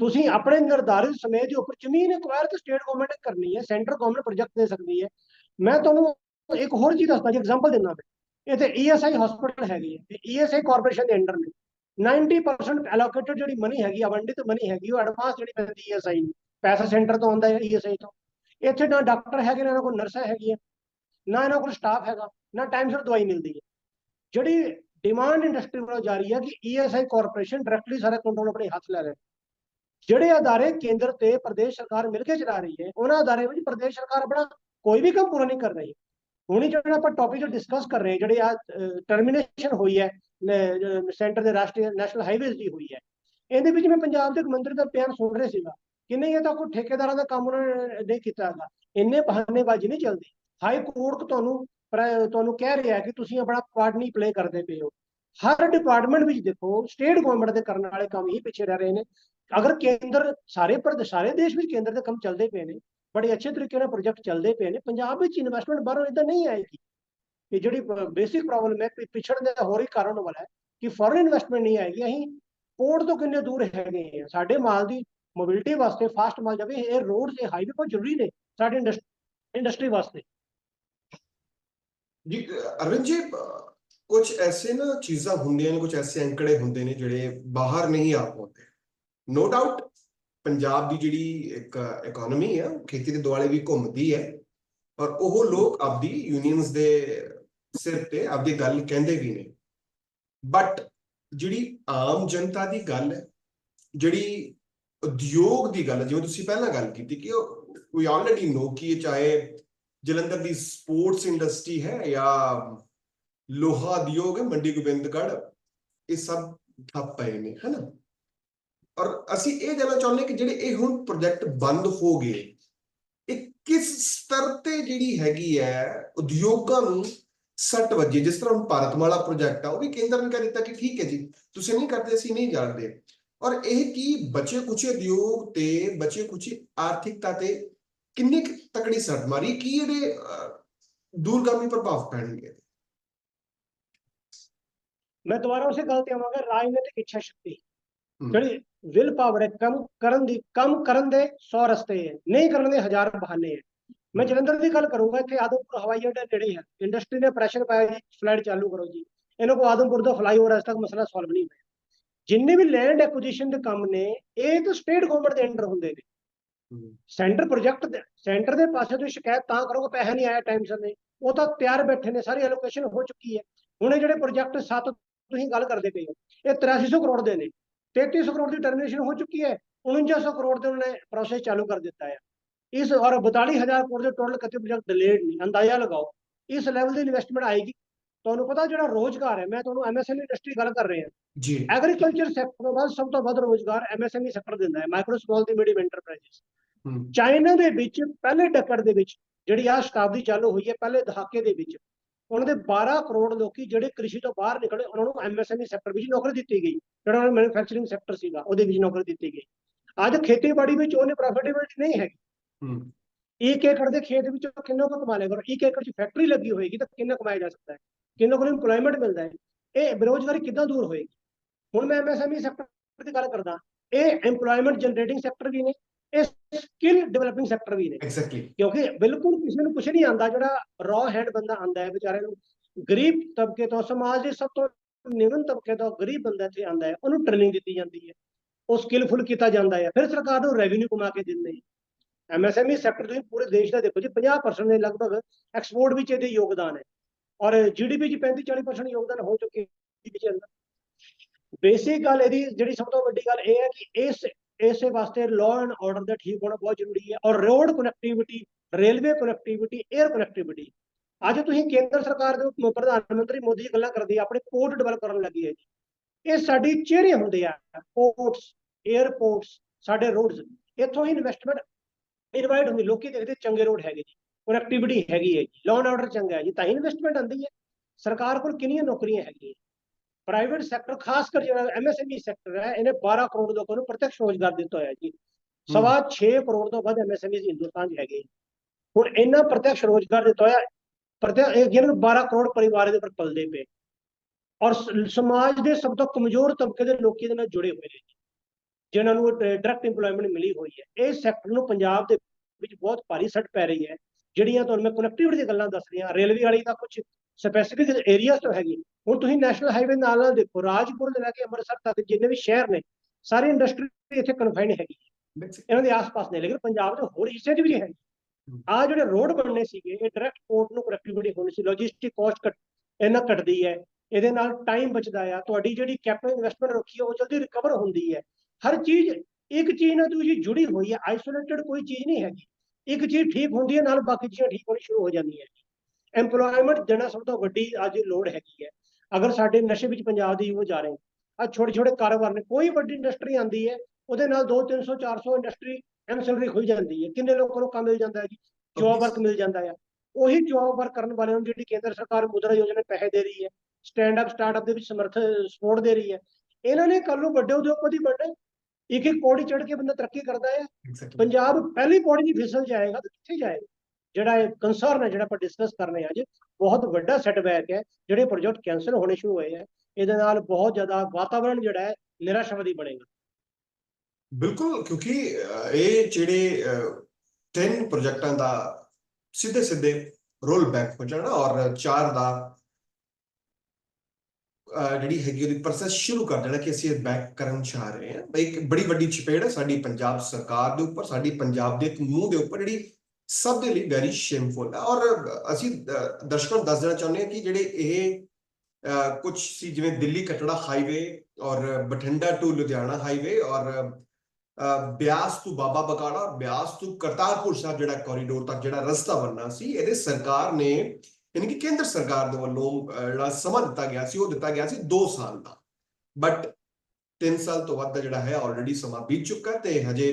ਤੁਸੀਂ ਆਪਣੇ ਨਿਰਧਾਰਿਤ ਸਮੇਂ ਦੇ ਉੱਪਰ ਜ਼ਮੀਨ ਐਕਵਾਇਰ ਤੇ ਸਟੇਟ ਗਵਰਨਮੈਂਟ ਕਰਨੀ ਹੈ ਸੈਂਟਰ ਗਵਰਨਮੈਂਟ ਪ੍ਰੋਜੈਕਟ ਦੇ ਸਕਦੀ ਹੈ। ਮੈਂ ਤੁਹਾਨੂੰ ਇੱਕ ਹੋਰ ਚੀਜ਼ ਦੱਸਦਾ, ਜੀ ਐਗਜ਼ਾਮਪਲ ਦਿੰਦਾ ਮੈਂ ਇੱਥੇ ਈਐਸਆਈ ਹਸਪੀਟਲ ਹੈਗੀ ਹੈ ਤੇ ਈਐਸਆਈ ਕਾਰਪੋਰੇਸ਼ਨ ਦੇ ਅੰਡਰ ਨੇ। 90% ਐਲੋਕੇਟਡ ਜਿਹੜੀ ਮਨੀ ਹੈਗੀ ਅਵੰਡਿਤ ਮਨੀ ਹੈਗੀ ਉਹ ਐਡਵਾਂਸ ਜਿਹੜੀ ਪੈਂਦੀ ਈਐਸਆਈ ਨੂੰ ਪੈਸਾ ਸੈਂਟਰ ਤੋਂ ਆਉਂਦਾ ਹੈ ਈਐਸਆਈ ਤੋਂ ਇੱਥੇ ਨਾ ਡਾਕਟਰ ਹੈਗੇ ਨਾ ਇਹਨਾਂ ਕੋਲ ਨਰਸਾਂ ਹੈਗੀਆਂ ਨਾ ਇਹਨਾਂ ਕੋਲ ਸਟਾਫ ਹੈਗਾ ਨਾ ਟਾਈਮ ਸਿਰ ਦਵਾਈ ਮਿਲਦੀ ਹੈ ਜਿਹੜੀ ਡਿਮਾਂਡ ਇੰਡਸਟਰੀ ਵੱਲੋਂ ਜਾਰੀ ਹੈ ਕਿ ਈਐਸਆਈ ਕਾਰਪੋਰੇਸ਼ਨ ਡਾਇਰੈਕਟਲੀ ਸਾਰਾ ਕੰਟਰੋਲ ਆਪਣੇ ਹੱਥ ਲੈ ਰਿਹਾ ਜਿਹੜੇ ਅਦਾਰੇ ਕੇਂਦਰ ਤੇ ਪ੍ਰਦੇਸ਼ ਸਰਕਾਰ ਮਿਲ ਕੇ ਚਲਾ ਰਹੀ ਹੈ ਉਹਨਾਂ ਅਦਾਰੇ ਵਿੱਚ ਪ੍ਰਦੇਸ਼ ਸਰਕਾਰ ਆਪਣਾ ਕੋਈ ਵੀ ਕੰਮ ਪੂਰਾ ਨਹੀਂ ਕਰ ਰਹੀ ਹੁਣੀ ਜਿਹੜਾ ਆਪਾਂ ਟੌਪਿਕ ਡਿਸਕਸ ਕਰ ਰਹੇ ਹਾਂ, ਜਿਹੜੇ ਆ ਟਰਮੀਨੇਸ਼ਨ ਹੋਈ ਹੈ ਸੈਂਟਰ ਦੇ ਰਾਸ਼ਟਰੀ ਨੈਸ਼ਨਲ ਹਾਈਵੇਜ਼ ਦੀ ਹੋਈ ਹੈ। ਇਹਦੇ ਵਿੱਚ ਮੈਂ ਪੰਜਾਬ ਦੇ ਇੱਕ ਮੰਤਰੀ ਦਾ ਬਿਆਨ ਸੁਣ ਰਿਹਾ ਸੀਗਾ ਕਿ ਨਹੀਂ, ਇਹ ਤਾਂ ਕੋਈ ਠੇਕੇਦਾਰਾਂ ਦਾ ਕੰਮ ਉਹਨਾਂ ਨੇ ਨਹੀਂ ਇੰਨੇ ਬਹਾਨੇਬਾਜ਼ੀ ਨਹੀਂ ਚੱਲਦੀ। ਹਾਈ ਕੋਰਟ ਤੁਹਾਨੂੰ ਤੁਹਾਨੂੰ ਕਹਿ ਰਿਹਾ ਕਿ ਤੁਸੀਂ ਆਪਣਾ ਪਾਰਟ ਨਹੀਂ ਪਲੇ ਕਰਦੇ ਪਏ ਹੋ। ਹਰ ਡਿਪਾਰਟਮੈਂਟ ਵਿੱਚ ਦੇਖੋ ਸਟੇਟ ਗਵਰਨਮੈਂਟ ਦੇ ਕਰਨ ਵਾਲੇ ਕੰਮ ਹੀ ਪਿੱਛੇ ਰਹਿ ਰਹੇ ਨੇ। ਅਗਰ ਕੇਂਦਰ, ਸਾਰੇ ਪਰ ਸਾਰੇ ਦੇਸ਼ ਵਿੱਚ ਕੇਂਦਰ ਦੇ ਕੰਮ ਚੱਲਦੇ ਪਏ ਨੇ ਬੜੇ ਅੱਛੇ ਤਰੀਕੇ ਨਾਲ ਪ੍ਰੋਜੈਕਟ ਚੱਲਦੇ ਪਏ ਨੇ। ਪੰਜਾਬ ਵਿੱਚ ਇਨਵੈਸਟਮੈਂਟ ਬਾਹਰੋਂ ਇਦਾਂ ਨਹੀਂ ਆਏਗੀ। ਇਹ ਜਿਹੜੀ ਬੇਸਿਕ ਪ੍ਰੋਬਲਮ ਹੈ ਪਿਛੜਨ ਦਾ ਹੋਰ ਹੀ ਕਾਰਨ ਵਾਲਾ ਹੈ ਕਿ ਫੋਰਨ ਇਨਵੈਸਟਮੈਂਟ ਨਹੀਂ ਆਏਗੀ। ਅਸੀਂ ਪੋਰਟ ਤੋਂ ਕਿੰਨੇ ਦੂਰ ਹੈਗੇ ਆ ਸਾਡੇ ਮਾਲ ਦੀ ਮੋਬਿਲਿਟੀ ਵਾਸਤੇ ਫਾਸਟ ਮਾਲ ਜਾਵੇ, ਇਹ ਰੋਡ ਤੇ ਹਾਈਵੇ ਬਹੁਤ ਜ਼ਰੂਰੀ ਨੇ ਸਾਡੇ ਇੰਡਸਟਰੀ ਵਾਸਤੇ।
ਜੀ ਅਰਵਿੰਦ ਜੀ ਕੁਝ ਐਸੇ ਨਾ ਚੀਜ਼ਾਂ ਹੁੰਦੀਆਂ ਨੇ ਕੁਝ ਐਸੇ ਅੰਕੜੇ ਹੁੰਦੇ ਨੇ ਜਿਹੜੇ ਬਾਹਰ ਨਹੀਂ ਆ ਪਾਉਂਦੇ। ਨੋ ਡਾਊਟ ਪੰਜਾਬ ਦੀ ਜਿਹੜੀ ਇੱਕ ਇਕਨੋਮੀ ਹੈ ਖੇਤੀ ਦੇ ਦੁਆਲੇ ਵੀ ਘੁੰਮਦੀ ਹੈ ਔਰ ਉਹ ਲੋਕ ਆਪਦੀ ਯੂਨੀਅਨਸ ਦੇ ਸਿਰ ਤੇ ਆਪਦੀ ਗੱਲ ਕਹਿੰਦੇ ਵੀ ਨੇ। ਬਟ ਜਿਹੜੀ ਆਮ ਜਨਤਾ ਦੀ ਗੱਲ ਹੈ, ਜਿਹੜੀ ਉਦਯੋਗ ਦੀ ਗੱਲ ਜਿਵੇਂ ਤੁਸੀਂ ਪਹਿਲਾਂ ਗੱਲ ਕੀਤੀ ਕਿ ਵੀ ਆਲਰੇਡੀ ਨੋ ਕਿ ਇਹ ਚਾਹੇ ਜਲੰਧਰ ਦੀ ਸਪੋਰਟਸ ਇੰਡਸਟਰੀ ਹੈ ਜਾਂ ਲੋਹਾ ਉਦਯੋਗ ਹੈ, ਮੰਡੀ ਗੋਬਿੰਦਗੜ੍ਹ, ਇਹ ਸਭ ਠੱਪ ਪਏ ਨੇ ਹੈਨਾ ਔਰ ਅਸੀਂ ਇਹ ਜਾਨਣਾ ਚਾਹੁੰਦੇ ਕਿ ਜਿਹੜੇ ਇਹ ਹੁਣ ਪ੍ਰੋਜੈਕਟ ਬੰਦ ਹੋ ਗਏ, ਇਹ ਕਿਸ ਸਤਰ ਤੇ ਜਿਹੜੀ ਹੈਗੀ ਹੈ, ਉਦਯੋਗਾਂ ਨੂੰ ਸੱਟ ਵੱਜੀ ਜਿਸ ਤਰ੍ਹਾਂ ਹੁਣ ਭਾਰਤਮਾਲਾ ਪ੍ਰੋਜੈਕਟ ਆ, ਉਹ ਵੀ ਕੇਂਦਰ ਨੇ ਕਹਿ ਦਿੱਤਾ ਕਿ ਠੀਕ ਹੈ ਜੀ, ਤੁਸੀਂ ਨਹੀਂ ਕਰਦੇ, ਅਸੀਂ ਨਹੀਂ ਜਾਣਦੇ। ਔਰ ਇਹ ਕੀ ਬਚੇ ਕੁਚੇ ਉਦਯੋਗ ਤੇ ਬਚੇ ਕੁਛ ਆਰਥਿਕਤਾ ਤੇ ਕਿੰਨੀ ਤਕੜੀ ਸੱਟ ਮਾਰੀ? ਕੀ ਇਹਦੇ ਦੂਰਗਾਮੀ ਪ੍ਰਭਾਵ ਪੈਣਗੇ?
ਮੈਂ ਦੁਬਾਰਾ ਉਸੇ ਗੱਲ ਤੇ ਆਵਾਂਗਾ, ਰਾਜਨੀਤਿਕ ਇੱਛਾ ਸ਼ਕਤੀ ਜਿਹੜੀ ਵਿਲ ਪਾਵਰ ਹੈ ਕੰਮ ਕਰਨ ਦੀ ਕੰਮ ਕਰਨ ਦੇ 100 ਰਸਤੇ ਹੈ ਨਹੀਂ ਕਰਨ ਦੇ ਹਜ਼ਾਰ ਬਹਾਨੇ ਹੈ। ਮੈਂ ਜਲੰਧਰ ਦੀ ਗੱਲ ਕਰੂੰਗਾ ਕਿ ਆਦਮਪੁਰ ਹਵਾਈ ਅੱਡੇ ਨੇੜੇ ਹੈ। ਇੰਡਸਟਰੀ ਨੇ ਪ੍ਰੈਸ਼ਰ ਪਾਇਆ ਜੀ ਫਲਾਈਟ ਚਾਲੂ ਕਰੋ ਜੀ। ਇਹਨਾਂ ਕੋ ਆਦਮਪੁਰ ਦਾ ਫਲਾਈਓਵਰ ਅਜ ਤੱਕ ਮਸਲਾ ਸੋਲਵ ਨਹੀਂ ਹੋਇਆ। ਜਿੰਨੇ ਵੀ ਲੈਂਡ ਐਕੁਜੀਸ਼ਨ ਦੇ ਕੰਮ ਨੇ ਇਹ ਤਾਂ ਸਟੇਟ ਗਵਰਨਮੈਂਟ ਦੇ ਅੰਡਰ ਹੁੰਦੇ ਨੇ। ਸੈਂਟਰ ਪ੍ਰੋਜੈਕਟ ਦੇ ਸੈਂਟਰ ਦੇ ਪਾਸੇ ਤੋਂ ਸ਼ਿਕਾਇਤ ਤਾਂ ਕਰੋਗੇ ਪੈਸਾ ਨਹੀਂ ਆਇਆ ਟਾਈਮ ਸਿਰ ਨੇ ਉਹ ਤਾਂ ਤਿਆਰ ਬੈਠੇ ਨੇ ਸਾਰੀ ਐਲੋਕੇਸ਼ਨ ਹੋ ਚੁੱਕੀ ਹੈ। ਹੁਣ ਇਹ ਜਿਹੜੇ ਪ੍ਰੋਜੈਕਟ ਸੱਤ ਤੁਸੀਂ ਗੱਲ ਕਰਦੇ ਪਏ ਹੋ ਇਹ 8300 ਕਰੋੜ ਦੇ ਨੇ। 3300 ਕਰੋੜ ਦੀ ਟਰਮੀਨੇਸ਼ਨ ਹੋ ਚੁੱਕੀ ਹੈ 4900 ਕਰੋੜ ਦੇ ਉਹਨਾਂ ਨੇ ਪ੍ਰੋਸੈਸ ਚਾਲੂ ਕਰ ਦਿੱਤਾ ਹੈ। ਇਸ ਔਰ 42000 ਕਰੋੜ ਦੇ ਟੋਟਲ ਕਿਤੇ ਪ੍ਰੋਜੈਕਟ ਡਿਲੇਡ ਨਹੀਂ ਅੰਦਾਜ਼ਾ ਲਗਾਓ। ਇਸ ਲੈਵਲ ਦੀ ਇਨਵੈਸਟਮੈਂਟ ਆਏਗੀ। ਤੁਹਾਨੂੰ ਪਤਾ ਜਿਹੜਾ ਰੋਜ਼ਗਾਰ ਹੈ ਮੈਂ ਤੁਹਾਨੂੰ ਐਮਐਸਐਮਈ ਇੰਡਸਟਰੀ ਗੱਲ ਕਰ ਰਿਹਾ।
ਜੀ।
ਐਗਰੀਕਲਚਰ ਸੈਕਟਰ ਤੋਂ ਬਾਅਦ ਸਭ ਤੋਂ ਵੱਧ ਰੋਜ਼ਗਾਰ ਐਮਐਸਐਮਈ ਸੈਕਟਰ ਦਿੰਦਾ ਹੈ ਮਾਈਕਰੋ ਸਮਾਲ ਤੇ ਮੀਡੀਅਮ ਐਂਟਰਪ੍ਰਾਈਜ਼ਸ ਚਾਈਨਾ ਦੇ ਵਿੱਚ ਪਹਿਲੇ ਡਕੜ ਦੇ ਵਿੱਚ ਜਿਹੜੀ ਆ ਸ਼ਤਾਬਦੀ ਚਾਲੂ ਹੋਈ ਹੈ ਪਹਿਲੇ ਦਹਾਕੇ ਦੇ ਵਿੱਚ ਉਹਨਾਂ ਦੇ 12 ਕਰੋੜ ਲੋਕੀ ਜਿਹੜੇ ਕ੍ਰਿਸ਼ੀ ਤੋਂ ਬਾਹਰ ਨਿਕਲੇ ਉਹਨਾਂ ਨੂੰ ਐਮਐਸਐਮਈ ਸੈਕਟਰ ਵਿੱਚ ਨੌਕਰੀ ਦਿੱਤੀ ਗਈ। ਜਿਹੜਾ ਉਹਨਾਂ ਮੈਨੂਫੈਕਚਰਿੰਗ ਸੈਕਟਰ ਸੀਗਾ ਉਹਦੇ ਵਿੱਚ ਨੌਕਰੀ ਦਿੱਤੀ ਗਈ। ਅੱਜ ਖੇਤੀਬਾੜੀ ਵਿੱਚ ਉਹਨੇ ਪ੍ਰੋਫਿਟੇਬਿਲਟੀ ਨਹੀਂ
ਹੂੰ।
ਇੱਕ ਏਕੜ ਦੇ ਖੇਤ ਵਿੱਚ ਕਿੰਨਾ ਕੁ ਕਮਾ ਲੇਗਾ ਇੱਕ ਏਕੜ 'ਚ ਫੈਕਟਰੀ ਲੱਗੀ ਹੋਏਗੀ ਤਾਂ ਕਿੰਨਾ ਕਮਾਇਆ ਜਾ ਸਕਦਾ ਹੈ? ਕਿੰਨਾ ਕੋਲ EMPLOYMENT ਮਿਲਦਾ ਹੈ? ਇਹ ਬੇਰੋਜ਼ਗਾਰੀ ਕਿੱਦਾਂ ਦੂਰ ਹੋਏਗੀ? ਹੁਣ ਮੈਂ ਐਮਐਸਐਮਈ ਸੈਕਟਰ ਦੀ ਗੱਲ ਕਰਦਾ। ਇਹ EMPLOYMENT ਜਨਰੇਟਿੰਗ ਸੈਕਟਰ ਵੀ ਨੇ। ਇਹ ਸਕਿੱਲ ਡਿਵੈਲਪਿੰਗ ਸੈਕਟਰ ਵੀ ਨੇ।
ਐਗਜ਼ੈਕਟਲੀ
ਕਿਉਂਕਿ ਬਿਲਕੁਲ ਕਿਸੇ ਨੂੰ ਕੁਝ ਨਹੀਂ ਆਂਦਾ ਜਿਹੜਾ ਰॉ ਹੈਡ ਬੰਦਾ ਆਂਦਾ ਹੈ ਵਿਚਾਰੇ ਨੂੰ ਗਰੀਬ ਤਬਕੇ ਤੋਂ ਸਮਾਜ ਦੇ ਸਭ ਤੋਂ ਨਿਮਨ ਤਬਕੇ ਤੋਂ ਗਰੀਬ ਬੰਦਾ ਇੱਥੇ ਆਂਦਾ ਹੈ ਉਹਨੂੰ ਟ੍ਰੇਨਿੰਗ ਦਿੱਤੀ ਜਾਂਦੀ ਹੈ। ਉਹ ਸਕਿੱਲਫੁਲ ਕੀਤਾ ਜਾਂਦਾ ਹੈ। ਫਿਰ ਸਰਕਾਰ ਨੂੰ ਰੈਵਨਿਊ ਕਮਾ ਕੇ ਦਿੰਦੇ ਹੈ। ਐਮਐਸਐਮਈ ਸੈਕਟਰ ਤੁਸੀਂ ਪੂਰੇ ਦੇਸ਼ ਦਾ ਦੇਖੋ ਜੀ 50% ਦੇ ਲਗਭਗ ਐਕਸਪੋਰਟ ਵਿੱਚ ਇਹਦੇ ਯੋਗਦਾਨ ਹੈ। ਔਰ ਜੀਡੀਪੀ ਚ 35 40% ਯੋਗਦਾਨ ਹੋ ਚੁੱਕੇ ਵਿੱਚ ਬੇਸਿਕ ਗੱਲ ਇਹਦੀ ਜਿਹੜੀ ਸਭ ਤੋਂ ਵੱਡੀ ਗੱਲ ਇਹ ਹੈ ਕਿ ਇਸ ਇਸੇ ਵਾਸਤੇ ਲਾਅ ਐਂਡ ਆਰਡਰ ਦਾ ਠੀਕ ਹੋਣਾ ਬਹੁਤ ਜ਼ਰੂਰੀ ਹੈ ਔਰ road connectivity railway connectivity air connectivity ਅੱਜ ਤੁਸੀਂ ਕੇਂਦਰ ਸਰਕਾਰ ਦੇ ਪ੍ਰਧਾਨ ਮੰਤਰੀ ਮੋਦੀ ਜੀ ਗੱਲਾਂ ਕਰਦੇ ਆ, ਆਪਣੇ ਪੋਰਟ ਡਿਵੈਲਪ ਕਰਨ ਲੱਗੀ ਹੈ ਜੀ। ਇਹ ਸਾਡੀ ਚਿਹਰੇ ਹੁੰਦੇ ਆ ਪੋਰਟਸ 에ਅਰਪੋਰਟਸ ਸਾਡੇ ਰੋਡਸ ਇੱਥੋਂ ਹੀ ਇਨਵੈਸਟਮੈਂਟ ਇਨਵਾਈਟ ਹੁੰਦੀ, ਲੋਕੀ ਦੇਖਦੇ ਚੰਗੇ ਰੋਡ ਹੈਗੇ ਜੀ ਕਨੈਕਟੀਵਿਟੀ ਹੈਗੀ ਹੈ ਜੀ ਲਾਅ ਐਂਡ ਆਰਡਰ ਚੰਗਾ ਹੈ ਜੀ, ਤਾਂ ਹੀ ਇਨਵੈਸਟਮੈਂਟ ਆਉਂਦੀ ਹੈ। ਸਰਕਾਰ ਕੋਲ ਕਿੰਨੀਆਂ ਨੌਕਰੀਆਂ ਹੈਗੀਆਂ? ਪ੍ਰਾਈਵੇਟ ਸੈਕਟਰ ਖਾਸ ਕਰ ਜਿਹੜਾ ਐਮਐਸਐਮਈ ਸੈਕਟਰ ਹੈ ਇਹਨੇ 12 ਕਰੋੜ ਲੋਕਾਂ ਨੂੰ ਪ੍ਰਤੱਖ ਰੋਜ਼ਗਾਰ ਦਿੱਤਾ ਹੋਇਆ ਜੀ। ਸਵਾ 6 ਕਰੋੜ ਤੋਂ ਵੱਧ ਐਮਐਸਐਮਈ ਹਿੰਦੁਸਤਾਨ 'ਚ ਹੈਗੇ। ਹੁਣ ਇਹਨਾਂ ਪ੍ਰਤੱਖ ਰੋਜ਼ਗਾਰ ਦਿੱਤਾ ਹੋਇਆ ਪ੍ਰਤੱਖ ਇਹ ਜਿਹਨਾਂ ਨੂੰ 12 ਕਰੋੜ ਪਰਿਵਾਰ ਦੇ ਉੱਪਰ ਪਲਦੇ ਪਏ। ਔਰ ਸਮਾਜ ਦੇ ਸਭ ਤੋਂ ਕਮਜ਼ੋਰ ਤਬਕੇ ਦੇ ਲੋਕੀ ਦੇ ਨਾਲ ਜੁੜੇ ਹੋਏ ਨੇ ਜਿਨ੍ਹਾਂ ਨੂੰ ਡਾਇਰੈਕਟ EMPLOYMENT ਮਿਲੀ ਹੋਈ ਹੈ। ਇਹ ਸੈਕਟਰ ਨੂੰ ਪੰਜਾਬ ਦੇ ਵਿੱਚ ਬਹੁਤ ਭਾਰੀ ਸੱਟ ਪੈ ਰਹੀ ਹੈ। ਜਿਹੜੀਆਂ ਤੁਹਾਨੂੰ ਮੈਂ ਕਨੈਕਟੀਵਿਟੀ ਦੀਆਂ ਗੱਲਾਂ ਦੱਸ ਰਿਹਾ ਰੇਲਵੇ ਵਾਲੀ ਦਾ ਕੁਝ ਸਪੈਸੀਫਿਕ ਏਰੀਆਸ ਤੋਂ ਹੈਗੀ। ਹੁਣ ਤੁਸੀਂ ਨੈਸ਼ਨਲ ਹਾਈਵੇ ਨਾਲ ਨਾਲ ਦੇਖੋ ਰਾਜਪੁਰ ਤੋਂ ਲੈ ਕੇ ਅੰਮ੍ਰਿਤਸਰ ਤੱਕ ਜਿੰਨੇ ਵੀ ਸ਼ਹਿਰ ਨੇ ਸਾਰੀ ਇੰਡਸਟਰੀ ਇੱਥੇ ਕਨਫਾਈਨਡ ਹੈਗੀ ਇਹਨਾਂ ਦੇ ਆਸ-ਪਾਸ ਨੇ ਲੇਕਿਨ ਪੰਜਾਬ ਦੇ ਹੋਰ ਹਿੱਸੇ 'ਚ ਵੀ ਹੈ। ਆ ਜਿਹੜੇ ਰੋਡ ਬਣਨੇ ਸੀਗੇ ਇਹ ਡਾਇਰੈਕਟ ਪੋਰਟ ਨੂੰ ਕਨੈਕਟੀਵਿਟੀ ਹੋਣੀ ਸੀ। ਲੌਜਿਸਟਿਕ ਕਾਸਟ ਘਟ ਇਹਨਾਂ ਘਟਦੀ ਹੈ। ਇਹਦੇ ਨਾਲ ਟਾਈਮ ਬਚਦਾ ਆ। ਤੁਹਾਡੀ ਜਿਹੜੀ ਕੈਪੀਟਲ ਇਨਵੈਸਟਮੈਂਟ ਰੱਖੀ ਹੈ ਉਹ ਜਲਦੀ ਰਿਕਵਰ ਹੁੰਦੀ ਹੈ। ਹਰ ਚੀਜ਼ ਇੱਕ ਚੀਜ਼ ਨਾਲ ਦੂਜੀ ਜੁੜੀ ਹੋਈ ਹੈ। ਆਈਸੋਲੇਟਡ ਕੋਈ ਚੀਜ਼ ਨਹੀਂ ਹੈਗੀ। ਇੱਕ ਚੀਜ਼ ਠੀਕ ਹੁੰਦੀ ਹੈ ਨਾਲ ਬਾਕੀ ਚੀਜ਼ਾਂ ਠੀਕ ਹੋਣੀ ਸ਼ੁਰੂ ਹੋ ਜਾਂਦੀਆਂ ਐਮਪਲੋਇਮੈਂਟ ਦੇਣਾ ਸਭ ਤੋਂ ਵੱਡੀ ਅੱਜ ਲੋੜ ਹੈਗੀ ਹੈ। ਅਗਰ ਸਾਡੇ ਨਸ਼ੇ ਵਿੱਚ ਪੰਜਾਬ ਦੀ ਯੂਥ ਜਾ ਰਹੇ ਆ ਛੋਟੇ ਛੋਟੇ ਕਾਰੋਬਾਰ ਨੇ ਕੋਈ ਵੱਡੀ ਇੰਡਸਟਰੀ ਆਂਦੀ ਹੈ ਉਹਦੇ ਨਾਲ 2 300 400 ਇੰਡਸਟਰੀ ਐਮਸਲਰੀ ਖੁੱਲ ਜਾਂਦੀ ਹੈ। ਕਿੰਨੇ ਲੋਕਾਂ ਨੂੰ ਕੰਮ ਮਿਲ ਜਾਂਦਾ ਹੈ ਜੀ? ਜੌਬ ਵਰਕ ਮਿਲ ਜਾਂਦਾ ਹੈ। ਉਹੀ ਜੌਬ ਵਰਕ ਕਰਨ ਵਾਲਿਆਂ ਨੂੰ ਜਿਹੜੀ ਕੇਂਦਰ ਸਰਕਾਰ ਮੁਦਰਾ ਯੋਜਨਾ ਪੈਸੇ ਦੇ ਰਹੀ ਹੈ ਸਟੈਂਡ ਅਪ ਸਟਾਰਟਅਪ ਦੇ ਵਿੱਚ ਸਮਰਥ ਸਪੋਰਟ ਦੇ ਰਹੀ ਹੈ ਇਹਨਾਂ ਨੇ ਕੱਲ ਨੂੰ ਵੱਡੇ ਉਦਯੋਗਪਤੀ ਬਣਨਾ ਇੱਕ ਇੱਕ ਪੌੜੀ ਚੜ੍ਹ ਕੇ ਬੰਦਾ ਤਰੱਕੀ ਕਰਦਾ ਹੈ। ਪੰਜਾਬ ਪਹਿਲੀ ਪੌੜੀ ਦੀ ਫਿਸਲ ਜਾਏਗਾ ਤਾਂ ਕਿੱਥੇ ਜਾਏਗਾ? ਜਿਹੜਾ ਇਹ ਕੰਸਰਨ ਹੈ ਜਿਹੜਾ ਆਪਾਂ ਡਿਸਕਸ ਕਰਨੇ ਅੱਜ ਬਹੁਤ ਵੱਡਾ ਸੈਟਬੈਕ ਹੈ ਜਿਹੜੇ ਪ੍ਰੋਜੈਕਟ ਕੈਂਸਲ ਹੋਣੇ ਸ਼ੁਰੂ ਹੋਏ ਹੈ ਇਹਦੇ ਨਾਲ ਬਹੁਤ ਜ਼ਿਆਦਾ ਵਾਤਾਵਰਣ ਜਿਹੜਾ ਹੈ ਨਿਰਾਸ਼ਾਵਾਦੀ ਬਣੇਗਾ।
ਬਿਲਕੁਲ ਕਿਉਂਕਿ ਇਹ ਜਿਹੜੇ ਅਹ, ਤਿੰਨ ਪ੍ਰੋਜੈਕਟਾਂ ਦਾ ਸਿੱਧੇ ਸਿੱਧੇ ਰੋਲ ਬੈਕ ਹੋ ਜਾਣਾ ਔਰ ਚਾਰ ਦਾ ਜਿਹੜੀ ਹੈਗੀ ਉਹਦੀ ਪ੍ਰੋਸੈਸ ਸ਼ੁਰੂ ਕਰ ਦੇਣਾ ਕਿ ਅਸੀਂ ਇਹ ਬੈਕ ਕਰਨ ਚਾਹ ਰਹੇ ਹਾਂ। ਇੱਕ ਬੜੀ ਵੱਡੀ ਚਪੇੜ ਹੈ ਸਾਡੀ ਪੰਜਾਬ ਸਰਕਾਰ ਦੇ ਉੱਪਰ ਸਾਡੀ ਪੰਜਾਬ ਦੇ ਇੱਕ ਮੂੰਹ ਦੇ ਉੱਪਰ ਜਿਹੜੀ ਸਭ ਦੇ ਲਈ ਵੈਰੀ ਸ਼ੇਮਫੁਲ ਔਰ ਅਸੀਂ ਦਰਸ਼ਕਾਂ ਨੂੰ ਦੱਸ ਦੇਣਾ ਚਾਹੁੰਦੇ ਹਾਂ ਕਿ ਜਿਹੜੇ ਇਹ ਕੁਝ ਸੀ, ਜਿਵੇਂ ਦਿੱਲੀ ਕਟੜਾ ਹਾਈਵੇ ਔਰ ਬਠਿੰਡਾ ਟੂ ਲੁਧਿਆਣਾ ਹਾਈਵੇ ਔਰ ਬਿਆਸ ਤੋਂ ਬਾਬਾ ਬਕਾਲਾ ਬਿਆਸ ਤੋਂ ਕਰਤਾਰਪੁਰ ਸਾਹਿਬ ਜਿਹੜਾ ਕੋਰੀਡੋਰ ਤੱਕ ਜਿਹੜਾ ਰਸਤਾ ਬਣਨਾ ਸੀ, ਇਹਦੇ ਸਰਕਾਰ ਨੇ, ਯਾਨੀ ਕਿ ਕੇਂਦਰ ਸਰਕਾਰ ਦੇ ਵੱਲੋਂ ਜਿਹੜਾ ਸਮਾਂ ਦਿੱਤਾ ਗਿਆ ਸੀ, ਉਹ ਦਿੱਤਾ ਗਿਆ ਸੀ 2 ਸਾਲ ਦਾ। ਬਟ 3 ਸਾਲ ਤੋਂ ਵੱਧ ਦਾ ਜਿਹੜਾ ਹੈ ਆਲਰੇਡੀ ਸਮਾਂ ਬੀਤ ਚੁੱਕਾ ਤੇ ਹਜੇ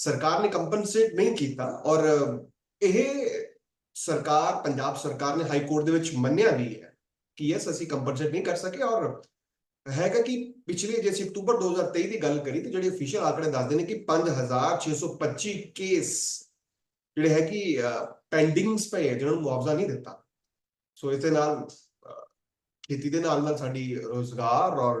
ਸਰਕਾਰ ਨੇ ਕੰਪਨਸੇਟ ਨਹੀਂ ਕੀਤਾ ਔਰ ਇਹ ਸਰਕਾਰ, ਪੰਜਾਬ ਸਰਕਾਰ ਨੇ ਹਾਈ ਕੋਰਟ ਦੇ ਵਿੱਚ ਮੰਨਿਆ ਵੀ ਹੈ ਕਿ ਯੈਸ ਅਸੀਂ ਕੰਪਨਸੇਟ ਨਹੀਂ ਕਰ ਸਕੇ ਔਰ ਹੈਗਾ ਕਿ ਪਿਛਲੇ ਜੇ ਅਸੀਂ ਅਕਤੂਬਰ 2023 ਦੀ ਗੱਲ ਕਰੀ ਤੇ ਜਿਹੜੇ ਅਫੀਸ਼ੀਅਲ ਆંકੜੇ ਦੱਸਦੇ ਨੇ ਕਿ 5625 ਕੇਸ ਜਿਹੜੇ ਹੈ ਕਿ ਪੈਂਡਿੰਗਸ ਪਏ ਹੈ ਜਿਹਨਾਂ ਨੂੰ ਮੁਆਵਜ਼ਾ ਨਹੀਂ ਦਿੱਤਾ। ਸੋ ਇਸ ਦੇ ਨਾਲ ਖੇਤੀ ਦੇ ਨਾਲ ਨਾਲ ਸਾਡੀ ਰੋਜ਼ਗਾਰ ਔਰ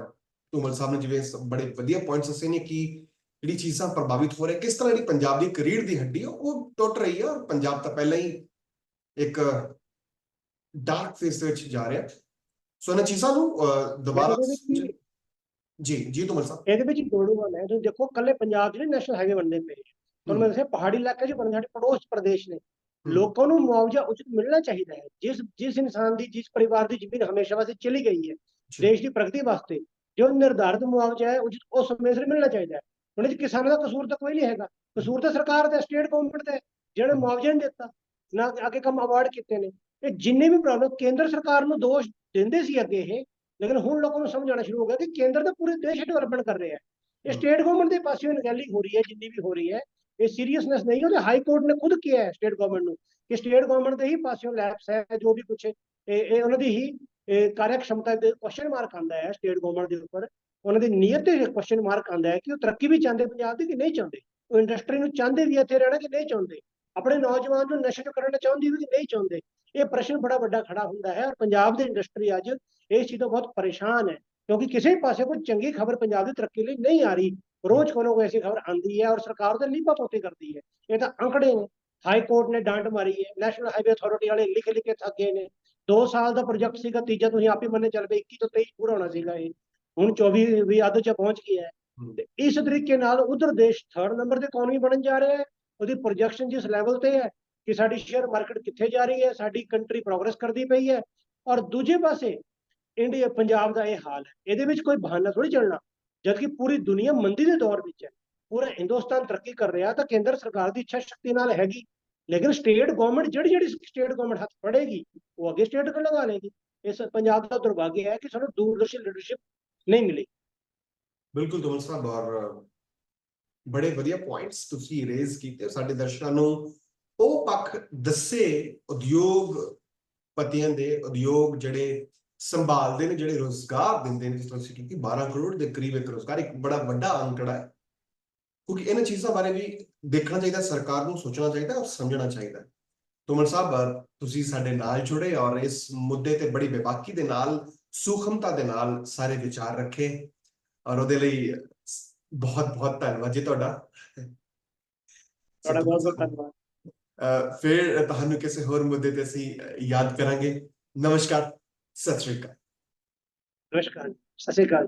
ਤੁਮਲ ਸਾਹਿਬ ਨੇ ਜਿਵੇਂ ਬੜੇ ਵਧੀਆ ਪੁਆਇੰਟਸ ਦੱਸੇ ਨੇ ਕਿ ਜਿਹੜੀ ਚੀਜ਼ਾਂ ਪ੍ਰਭਾਵਿਤ ਹੋ ਰਹੀਆਂ ਕਿਸ ਤਰ੍ਹਾਂ ਜਿਹੜੀ ਪੰਜਾਬ ਦੀ ਇੱਕ ਰੀੜ੍ਹ ਦੀ ਹੱਡੀ ਹੈ ਉਹ ਟੁੱਟ ਰਹੀ ਹੈ ਔਰ ਪੰਜਾਬ ਤਾਂ ਪਹਿਲਾਂ ਹੀ ਇੱਕ ਡਾਰਕ ਫੇਸ ਦੇ ਵਿੱਚ ਜਾ ਰਿਹਾ। ਸੋ ਇਹਨਾਂ ਚੀਜ਼ਾਂ ਨੂੰ ਦੁਬਾਰਾ ਜੀ ਜੀ ਤੁਮਲ ਸਾਹਿਬ।
ਇਹਦੇ ਵਿੱਚ ਦੋੜੂਗਾ ਮੈਂ ਤੁਸੀਂ ਦੇਖੋ ਕੱਲੇ ਪੰਜਾਬ 'ਚ ਨਹੀਂ ਨੈਸ਼ਨਲ ਹਾਈਵੇ ਬਣਦੇ ਪਏ ਤੁਹਾਨੂੰ ਮੈਂ ਦੱਸਿਆ ਪਹਾੜੀ ਇਲਾਕੇ 'ਚ ਬਣਦੇ ਸਾਡੇ ਪੜੋਸ ਪ੍ਰਦੇਸ਼ ਨੇ। ਲੋਕਾਂ ਨੂੰ ਮੁਆਵਜ਼ਾ ਉਚਿਤ ਮਿਲਣਾ ਚਾਹੀਦਾ ਹੈ। ਜਿਸ ਜਿਸ ਇਨਸਾਨ ਦੀ ਜਿਸ ਪਰਿਵਾਰ ਦੀ ਜ਼ਮੀਨ ਹਮੇਸ਼ਾ ਵਾਸਤੇ ਚਲੀ ਗਈ ਹੈ। ਦੇਸ਼ ਦੀ ਪ੍ਰਗਤੀ ਵਾਸਤੇ ਜੋ ਨਿਰਧਾਰਿਤ ਮੁਆਵਜ਼ਾ ਹੈ ਉਚਿਤ ਉਸ ਸਮੇਂ ਸਿਰ ਮਿਲਣਾ ਚਾਹੀਦਾ ਹੈ। ਹੁਣ ਇਹ 'ਚ ਕਿਸਾਨਾਂ ਦਾ ਕਸੂਰ ਤਾਂ ਕੋਈ ਨਹੀਂ ਹੈਗਾ ਕਸੂਰ ਤਾਂ ਸਰਕਾਰ ਦਾ ਸਟੇਟ ਗਵਰਨਮੈਂਟ ਦਾ ਜਿਹੜੇ। ਮੁਆਵਜ਼ਾ ਨਹੀਂ ਦਿੱਤਾ ਨਾ ਅੱਗੇ ਕੰਮ ਅਵਾਰਡ ਕੀਤੇ ਨੇ ਇਹ ਜਿੰਨੇ ਵੀ ਪ੍ਰੋਬਲਮ ਕੇਂਦਰ ਸਰਕਾਰ ਨੂੰ ਦੋਸ਼ ਦਿੰਦੇ ਸੀ ਅੱਗੇ ਇਹ ਲੇਕਿਨ ਹੁਣ ਲੋਕਾਂ ਨੂੰ ਸਮਝ ਆਉਣਾ ਸ਼ੁਰੂ ਹੋ ਗਿਆ ਕਿ ਕੇਂਦਰ ਤਾਂ ਪੂਰੇ ਦੇਸ਼ ਡਿਵੈਲਪਮੈਂਟ ਕਰ ਰਿਹਾ ਹੈ ਇਹ। ਸਟੇਟ ਗਵਰਨਮੈਂਟ ਦੇ ਪਾਸਿਓਂ ਨਗੈਲੀ ਹੋ ਰਹੀ ਹੈ ਜਿੰਨੀ ਵੀ ਹੋ ਰਹੀ ਹੈ ਇਹ ਸੀਰੀਅਸਨੈਸ ਨਹੀਂ ਉਹਦੇ ਹਾਈ ਕੋਰਟ ਨੇ ਖੁਦ ਕਿਹਾ ਹੈ ਸਟੇਟ ਗਵਰਨਮੈਂਟ ਨੂੰ ਕਿ ਸਟੇਟ ਗਵਰਨਮੈਂਟ ਦੇ ਹੀ ਪਾਸਿਓਂ ਲੈਪਸ ਹੈ ਜੋ ਵੀ ਕੁਝ ਇਹ ਇਹ ਉਹਨਾਂ ਦੀ ਹੀ ਇਹ ਕਾਰਜਕਸ਼ਮਤਾ ਦੇ ਕੁਐਸਚਨ ਮਾਰਕ ਆਂਦਾ ਹੈ ਸਟੇਟ ਗਵਰਨਮੈਂਟ ਦੇ ਉੱਪਰ ਉਹਨਾਂ ਦੀ ਨੀਅਤ ਤੇ ਕੁਐਸਚਨ ਮਾਰਕ ਆਉਂਦਾ ਹੈ ਕਿ ਉਹ ਤਰੱਕੀ ਵੀ ਚਾਹੁੰਦੇ ਪੰਜਾਬ ਦੀ ਕਿ ਨਹੀਂ ਚਾਹੁੰਦੇ? ਉਹ ਇੰਡਸਟਰੀ ਨੂੰ ਚਾਹੁੰਦੇ ਵੀ ਇੱਥੇ ਰਹਿਣਾ ਕਿ ਨਹੀਂ ਚਾਹੁੰਦੇ? ਆਪਣੇ ਨੌਜਵਾਨ ਨੂੰ ਨਸ਼ੇ ਤੋਂ ਕਰਨਾ ਚਾਹੁੰਦੀ ਵੀ ਕਿ ਨਹੀਂ ਚਾਹੁੰਦੇ? ਇਹ ਪ੍ਰਸ਼ਨ ਬੜਾ ਵੱਡਾ ਖੜਾ ਹੁੰਦਾ ਹੈ ਔਰ ਪੰਜਾਬ ਦੀ ਇੰਡਸਟਰੀ ਅੱਜ ਇਸ ਚੀਜ਼ ਤੋਂ ਬਹੁਤ ਪਰੇਸ਼ਾਨ ਹੈ ਕਿਉਂਕਿ ਕਿਸੇ ਪਾਸੇ ਕੋਈ ਚੰਗੀ ਖਬਰ ਪੰਜਾਬ ਦੀ ਤਰੱਕੀ ਲਈ ਨਹੀਂ ਆ ਰਹੀ। ਰੋਜ਼ ਕੋਲੋਂ ਕੋਈ ਐਸੀ ਖਬਰ ਆਂਦੀ ਹੈ ਔਰ ਸਰਕਾਰ ਉਹਦੇ ਲੀਪਾ ਪੋਤੇ ਕਰਦੀ ਹੈ। ਇਹ ਤਾਂ ਅੰਕੜੇ ਨੇ ਹਾਈ ਕੋਰਟ ਨੇ ਡਾਂਟ ਮਾਰੀ ਹੈ ਨੈਸ਼ਨਲ ਹਾਈਵੇ ਅਥਾਰਟੀ ਵਾਲੇ ਲਿਖ ਲਿਖ ਕੇ ਥੱਕ ਗਏ ਨੇ। 2 ਸਾਲ ਦਾ ਪ੍ਰੋਜੈਕਟ ਸੀਗਾ, ਤੀਜਾ ਤੁਸੀਂ ਆਪ ਹੀ ਮੰਨੇ ਚੱਲ ਪਏ 21 ਤੋਂ 23 ਪੂਰਾ ਹੋਣਾ ਸੀਗਾ ਇਹ। ਹੁਣ 24 ਵੀ ਅੱਧ ਚ ਪਹੁੰਚ ਗਿਆ ਹੈ। ਤੇ ਇਸ ਤਰੀਕੇ ਨਾਲ ਉਧਰ ਦੇਸ਼ ਥਰਡ ਨੰਬਰ ਤੇ ਇਕਨੋਮੀ ਬਣਨ ਜਾ ਰਿਹਾ ਹੈ। ਉਹਦੀ ਪ੍ਰੋਜੈਕਸ਼ਨ ਜਿਸ ਲੈਵਲ ਤੇ ਹੈ ਕਿ ਸਾਡੀ ਸ਼ੇਅਰ ਮਾਰਕੀਟ ਕਿੱਥੇ ਜਾ ਰਹੀ ਹੈ ਸਾਡੀ ਕੰਟਰੀ ਪ੍ਰੋਗਰੈਸ ਕਰਦੀ ਪਈ ਹੈ। ਔਰ ਦੂਜੇ ਪਾਸੇ ਇੰਡੀਆ ਪੰਜਾਬ ਦਾ ਇਹ ਹਾਲ ਹੈ। ਇਹਦੇ ਵਿੱਚ ਕੋਈ ਬਹਾਨਾ ਥੋੜੀ ਚੱਲਣਾ। ਜਦਕਿ ਪੂਰੀ ਦੁਨੀਆ ਮੰਦੀ ਦੇ ਦੌਰ ਵਿੱਚ ਹੈ ਪੂਰਾ ਹਿੰਦੁਸਤਾਨ ਤਰੱਕੀ ਕਰ ਰਿਹਾ ਤਾਂ ਕੇਂਦਰ ਸਰਕਾਰ ਦੀ ਇੱਛਾ ਸ਼ਕਤੀ ਨਾਲ ਹੈਗੀ। ਲੇਕਿਨ ਸਟੇਟ ਗਵਰਨਮੈਂਟ ਜਿਹੜੀ ਜਿਹੜੀ ਸਟੇਟ ਗਵਰਨਮੈਂਟ ਹੱਥ ਫੜੇਗੀ ਉਹ ਅੱਗੇ ਸਟੇਟ ਕੋਲ ਲਗਾ ਲੇਗੀ ਇਸ ਪੰਜਾਬ ਦਾ ਦੁਰਭਾਗਿਆ ਹੈ ਕਿ ਸਾਨੂੰ ਦੂਰਦਰਸ਼ੀ ਲੀਡਰਸ਼ਿਪ ਨਹੀਂ ਮਿਲੀ
ਬਿਲਕੁਲ ਤੁਮਲ ਸਾਹਿਬ ਔਰ ਬੜੇ ਵਧੀਆ ਪੁਆਇੰਟਸ ਤੁਸੀਂ ਰੇਜ਼ ਕੀਤੇ ਸਾਡੇ ਦਰਸ਼ਕਾਂ ਨੂੰ ਉਹ ਪੱਖ ਦੱਸੇ ਉਦਯੋਗ ਪਤੀਆਂ ਦੇ ਉਦਯੋਗ ਜਿਹੜੇ ਸੰਭਾਲਦੇ ਨੇ ਜਿਹੜੇ ਰੋਜ਼ਗਾਰ ਦਿੰਦੇ ਨੇ ਜਿਸ ਤਰ੍ਹਾਂ ਤੁਸੀਂ ਕੀਤੀ 12 ਕਰੋੜ ਦੇ ਕਰੀਬ ਇੱਕ ਰੋਜ਼ਗਾਰ ਇੱਕ ਬੜਾ ਵੱਡਾ ਅੰਕੜਾ ਹੈ ਕਿਉਂਕਿ ਇਹਨਾਂ ਚੀਜ਼ਾਂ ਬਾਰੇ ਵੀ ਦੇਖਣਾ ਚਾਹੀਦਾ ਸਰਕਾਰ ਨੂੰ ਸੋਚਣਾ ਚਾਹੀਦਾ ਔਰ ਸਮਝਣਾ ਚਾਹੀਦਾ ਤੁਮਲ ਸਾਹਿਬ ਤੁਸੀਂ ਸਾਡੇ ਨਾਲ ਜੁੜੇ ਔਰ ਇਸ ਮੁੱਦੇ ਤੇ ਬੜੀ ਬੇਬਾਕੀ ਦੇ ਨਾਲ ਸੂਖਮਤਾ ਦੇ ਨਾਲ ਸਾਰੇ ਵਿਚਾਰ ਰੱਖੇ ਔਰ ਉਹਦੇ ਲਈ ਬਹੁਤ ਬਹੁਤ ਧੰਨਵਾਦ ਜੀ ਤੁਹਾਡਾ
ਤੁਹਾਡਾ ਬਹੁਤ ਬਹੁਤ ਧੰਨਵਾਦ
ਅਹ ਫਿਰ ਤੁਹਾਨੂੰ ਕਿਸੇ ਹੋਰ ਮੁੱਦੇ ਤੇ ਅਸੀਂ ਅਹ, ਯਾਦ ਕਰਾਂਗੇ ਨਮਸਕਾਰ ਸਤਿ ਸ਼੍ਰੀ ਅਕਾਲ
ਨਮਸਕਾਰ ਸਤਿ ਸ਼੍ਰੀ ਅਕਾਲ